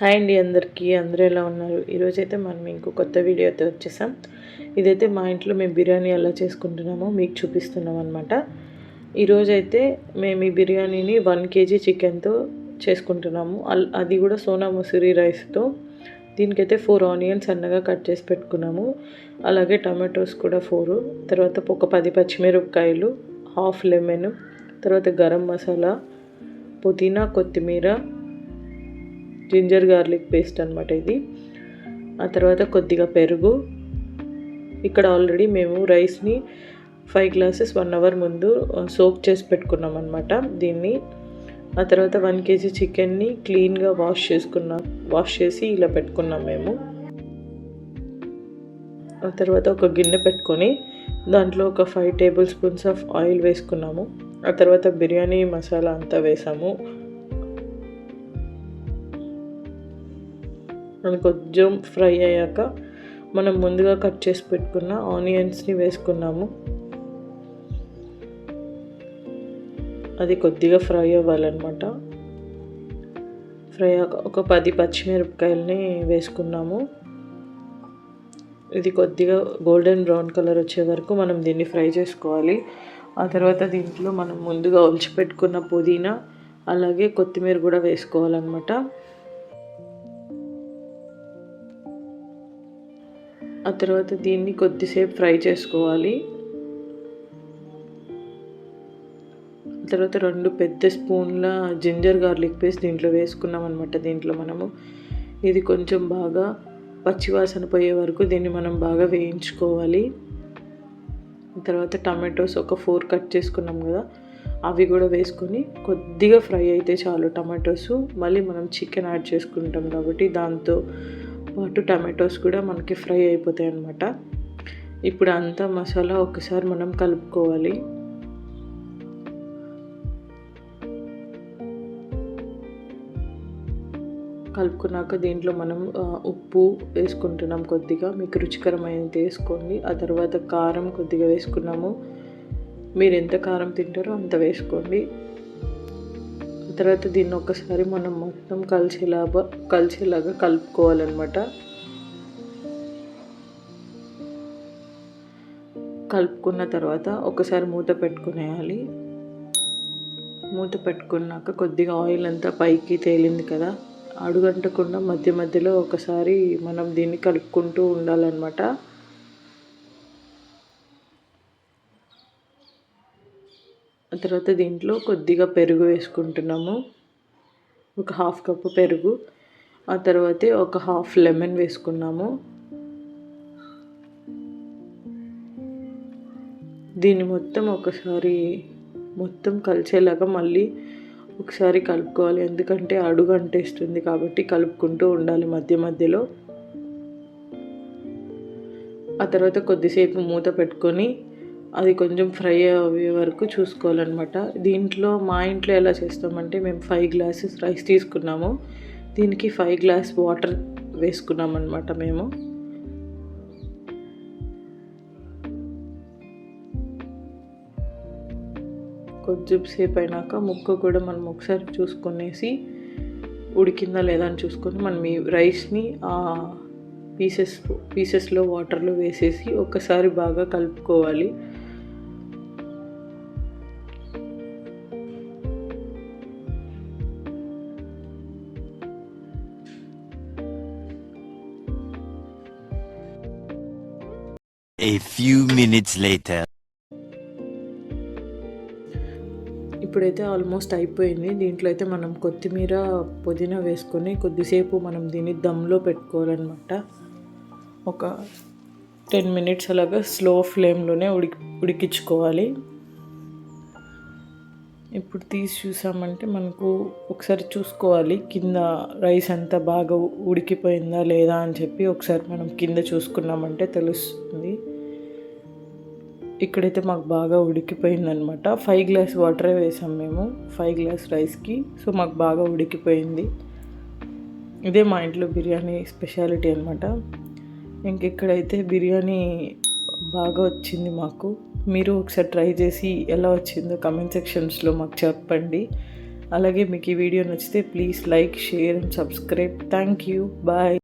Hi అండి అందరికీ అందరూ ఎలా ఉన్నారు? ఈరోజు అయితే మనం ఇంకో కొత్త వీడియో అయితే వచ్చేసాం. ఇదైతే మా ఇంట్లో మేము బిర్యానీ ఎలా చేసుకుంటున్నామో మీకు చూపిస్తున్నాం అనమాట ఈరోజైతే మేము ఈ బిర్యానీని వన్ కేజీ చికెన్తో చేసుకుంటున్నాము. అల్- అది కూడా సోనా మసూరి రైస్తో. దీనికైతే ఫోర్ ఆనియన్స్ సన్నగా కట్ చేసి పెట్టుకున్నాము. అలాగే టమాటోస్ కూడా ఫోరు. తర్వాత ఒక పది పచ్చిమిరపకాయలు హాఫ్ లెమన్ తర్వాత గరం మసాలా పుదీనా కొత్తిమీర జింజర్ గార్లిక్ పేస్ట్ అనమాట ఇది. ఆ తర్వాత కొద్దిగా పెరుగు. ఇక్కడ ఆల్రెడీ మేము రైస్ని ఫైవ్ గ్లాసెస్ వన్ అవర్ ముందు సోక్ చేసి పెట్టుకున్నాం అనమాట దీన్ని. ఆ తర్వాత వన్ కేజీ చికెన్ని క్లీన్గా వాష్ చేసుకున్నాం వాష్ చేసి ఇలా పెట్టుకున్నాం మేము. ఆ తర్వాత ఒక గిన్నె పెట్టుకొని దాంట్లో ఒక five tablespoons of oil వేసుకున్నాము. ఆ తర్వాత బిర్యానీ మసాలా అంతా వేసాము. అది కొంచెం ఫ్రై అయ్యాక మనం ముందుగా కట్ చేసి పెట్టుకున్న ఆనియన్స్ని వేసుకున్నాము. అది కొద్దిగా ఫ్రై అవ్వాలన్నమాట. ఫ్రై అయ్యాక ఒక పది పచ్చిమిరపకాయలని వేసుకున్నాము. ఇది కొద్దిగా గోల్డెన్ బ్రౌన్ కలర్ వచ్చే వరకు మనం దీన్ని ఫ్రై చేసుకోవాలి. ఆ తర్వాత దీంట్లో మనం ముందుగా ఒలిచిపెట్టుకున్న పుదీనా అలాగే కొత్తిమీర కూడా వేసుకోవాలన్నమాట. ఆ తర్వాత దీన్ని కొద్దిసేపు ఫ్రై చేసుకోవాలి. ఆ తర్వాత రెండు పెద్ద స్పూన్ల జింజర్ గార్లిక్ పేస్ట్ దీంట్లో వేసుకున్నాం అనమాట దీంట్లో మనము ఇది కొంచెం బాగా పచ్చివాసన పోయే వరకు దీన్ని మనం బాగా వేయించుకోవాలి. తర్వాత టమాటోస్ ఒక ఫోర్ కట్ చేసుకున్నాం కదా అవి కూడా వేసుకొని కొద్దిగా ఫ్రై అయితే చాలు టమాటోస్. మళ్ళీ మనం చికెన్ యాడ్ చేసుకుంటాం కాబట్టి దాంతో పాటు టమాటోస్ కూడా మనకి ఫ్రై అయిపోతాయి అన్నమాట. ఇప్పుడు అంతా మసాలా ఒకసారి మనం కలుపుకోవాలి. కలుపుకున్నాక దీంట్లో మనం ఉప్పు వేసుకుంటున్నాం కొద్దిగా. మీకు రుచికరమైనది వేసుకోండి. ఆ తర్వాత కారం కొద్దిగా వేసుకున్నాము. మీరు ఎంత కారం తింటారో అంత వేసుకోండి. తర్వాత దీన్ని ఒకసారి మనం మొత్తం కలిసేలాగా కలిసేలాగా కలుపుకోవాలన్నమాట. కలుపుకున్న తర్వాత ఒకసారి మూత పెట్టుకునేయాలి. మూత పెట్టుకున్నాక కొద్దిగా ఆయిల్ అంతా పైకి తేలింది కదా అడుగంటకుండా మధ్య మధ్యలో ఒకసారి మనం దీన్ని కలుపుకుంటూ ఉండాలన్నమాట. ఆ తర్వాత దీంట్లో కొద్దిగా పెరుగు వేసుకుంటున్నాము. ఒక హాఫ్ కప్పు పెరుగు. ఆ తర్వాతే ఒక హాఫ్ లెమన్ వేసుకున్నాము. దీన్ని మొత్తం ఒకసారి మొత్తం కలిసేలాగా మళ్ళీ ఒకసారి కలుపుకోవాలి. ఎందుకంటే అడుగు అంటేస్తుంది కాబట్టి కలుపుకుంటూ ఉండాలి మధ్య మధ్యలో. ఆ తర్వాత కొద్దిసేపు మూత పెట్టుకొని అది కొంచెం ఫ్రై అయ్యే వరకు చూసుకోవాలన్నమాట. దీంట్లో మా ఇంట్లో ఎలా చేస్తామంటే మేము ఫైవ్ గ్లాసెస్ రైస్ తీసుకున్నాము. దీనికి ఫైవ్ గ్లాస్ వాటర్ వేసుకున్నామన్నమాట మేము. కొంచెం సేపు అయినాక ముక్క కూడా మనం ఒకసారి చూసుకునేసి ఉడికిందా లేదా అని చూసుకొని మనం ఈ రైస్ని ఆ పీసెస్ పీసెస్లో వాటర్లో వేసేసి ఒకసారి బాగా కలుపుకోవాలి. ఇప్పుడైతే ఆల్మోస్ట్ అయిపోయింది. దీంట్లో అయితే మనం కొత్తిమీర పుదీనా వేసుకొని కొద్దిసేపు మనం దీన్ని దమ్లో పెట్టుకోవాలన్నమాట. ఒక టెన్ మినిట్స్ అలాగా స్లో ఫ్లేమ్లోనే ఉడికి ఉడికించుకోవాలి. ఇప్పుడు తీసి చూసామంటే మనకు ఒకసారి చూసుకోవాలి. కింద రైస్ అంతా బాగా ఉడికిపోయిందా లేదా అని చెప్పి ఒకసారి మనం కింద చూసుకున్నామంటే తెలుస్తుంది. ఇక్కడైతే మాకు బాగా ఉడికిపోయిందనమాట ఫైవ్ గ్లాస్ వాటరే వేసాం మేము. ఫైవ్ గ్లాస్ రైస్కి సో మాకు బాగా ఉడికిపోయింది. ఇదే మా ఇంట్లో బిర్యానీ స్పెషాలిటీ అనమాట ఇంకెక్కడైతే బిర్యానీ బాగా వచ్చింది మాకు. మీరు ఒకసారి ట్రై చేసి ఎలా వచ్చిందో కమెంట్ సెక్షన్స్లో మాకు చెప్పండి. అలాగే మీకు ఈ వీడియో నచ్చితే please like share and subscribe thank you bye